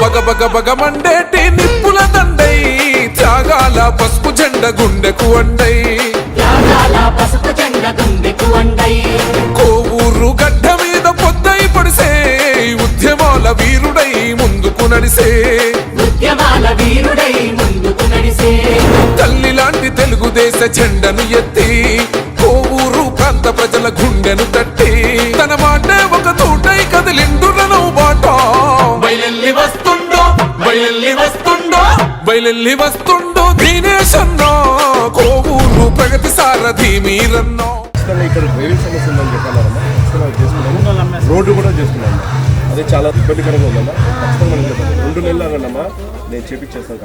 బగ బగ బగ మండేటి నిప్పుల దండై త్యాగాల పసుపు పసుపు జెండ గుండెకు అండై కోవూరు గడ్డ మీద పొద్దై పడిసే ఉద్యమాల వీరుడై ముందుకు నడిసే. ఉద్యమాల వీరుడై తెలుగుదేశ జెండను ఎత్తి కోవూరు ప్రాంత ప్రజల గుండెను తట్టి తన మాటే ఒక తోటై కదిలిండు రనవు బాట. బయలెల్లి వస్తుండో బయలెల్లి వస్తుండో. బయలెల్లి వస్తుండు దీనేశన్నో కోవూరు ప్రగతి సారథి మీరన్నో. ఖచ్చితంగా ఇక్కడ డ్రైవింగ్ సమస్య ఉందని చెప్పాలమ్మా ఖచ్చితంగా అది చేసుకున్నాము. రోడ్డు కూడా చేసుకున్నాము. అదే చాలా ఇబ్బందికరంగా ఉందమ్మా ఖచ్చితంగా. రెండు నెలలు అన్నానమ్మా నేను చేపించేస్తాను.